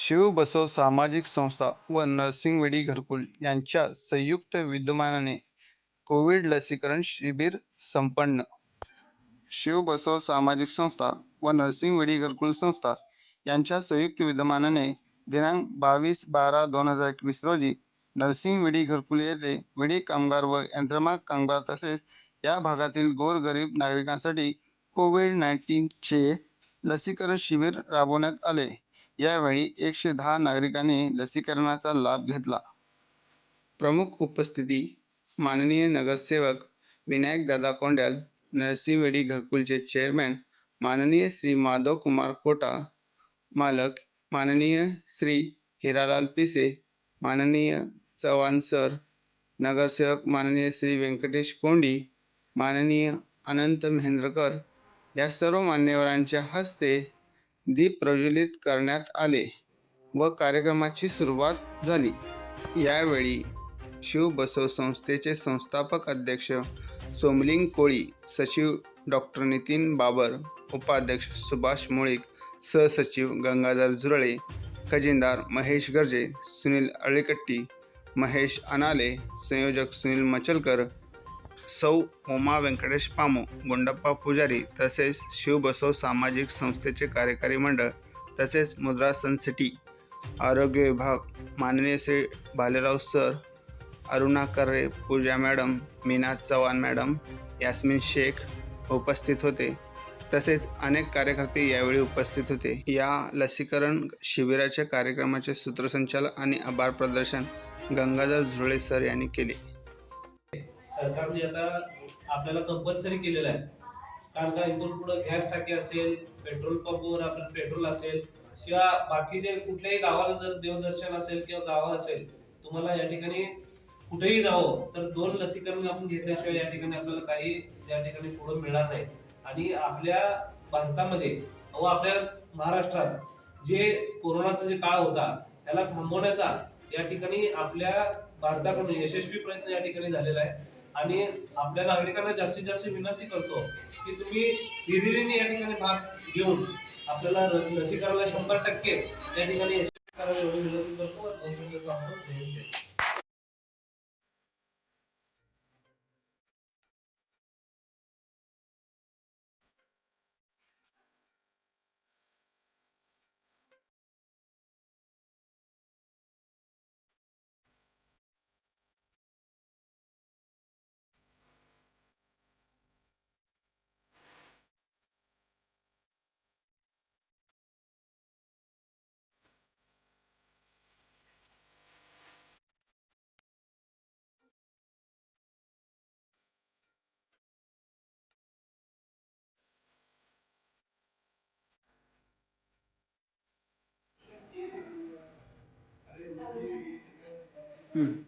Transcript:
शिव बसव सामाजिक संस्था व नरसिंहवाडी घरकुल यांच्या संयुक्त विद्यमाने कोविड लसीकरण शिबिर संपन्न. शिव बसव सामाजिक संस्था व नरसिंहवाडी घरकुल संस्था यांच्या संयुक्त विद्यमाने दिनांक बावीस बारा दोन हजार एकवीस रोजी नरसिंहवाडी घरकुल येथे विडी कामगार व यंत्रमाग कामगार तसेच या भागातील गोरगरीब नागरिकांसाठी कोविड नाईन्टीनचे लसीकरण शिबिर राबवण्यात आले. यावेळी एकशे दहा नागरिकांनी लसीकरणाचा लाभ घेतला. प्रमुख उपस्थिती माननीय नगरसेवक विनायकदादा कोंड्याल नरसिंहवेडी घरकुलचे चेअरमॅन माननीय श्री माधव कुमार कोटा, मालक माननीय श्री हिरालाल पिसे, माननीय चव्हाण सर, नगरसेवक माननीय श्री व्यंकटेश कोंडी, माननीय अनंत मेहेंद्रकर या सर्व मान्यवरांच्या हस्ते दीप प्रज्वलित करण्यात आले व कार्यक्रमाची सुरुवात झाली. यावेळी शिव बसव संस्थेचे संस्थापक अध्यक्ष सोमलिंग कोळी, सचिव डॉक्टर नितीन बाबर, उपाध्यक्ष सुभाष मुळीक, सहसचिव गंगाधर झुरळे, खजिनदार महेश गर्जे, सुनील अळेकट्टी महेश अनाले, संयोजक सुनील मचलकर, सौ. उमा व्यंकटेश पामो, गुंडप्पा पुजारी तसेच शिवबसव सामाजिक संस्थेचे कार्यकारी मंडळ तसेच मुद्रा सन सिटी, आरोग्य विभाग, माननीय Shri Bhalerao sir, Aruna Karre, Pooja madam, Meena Chavan madam, Yasmin Shaikh उपस्थित होते तसेच अनेक कार्यकर्ते यावेळी उपस्थित होते. या लसीकरण शिबिराच्या कार्यक्रमाचे सूत्रसंचालन आणि आभार प्रदर्शन गंगाधर झुळे सर यांनी केले. सरकारने म्हणजे आता आपल्याला कंपल्सरी केलेलं आहे कारण का इथून पुढे गॅस टाकी असेल पेट्रोल पंपवर आपलं पेट्रोल असेल किंवा बाकीचे कुठल्याही गावाला जर देवदर्शन असेल किंवा गावा असेल तुम्हाला या ठिकाणी कुठेही जावं तर दोन लसीकरण आपण घेतल्याशिवाय या ठिकाणी आपल्याला काही या ठिकाणी पुढे मिळणार नाही. आणि आपल्या भारतामध्ये व आपल्या महाराष्ट्रात जे कोरोनाचा जे काळ होता त्याला थांबवण्याचा या ठिकाणी आपल्या भारताकडून यशस्वी प्रयत्न या ठिकाणी झालेला आहे. आणि आपल्या नागरिकांना जास्तीत जास्त विनंती करतो की तुम्ही हिरिरीने या ठिकाणी भाग घेऊन आपल्याला लसीकरणाला शंभर टक्के या ठिकाणी करावे एवढी विनंती करतो mm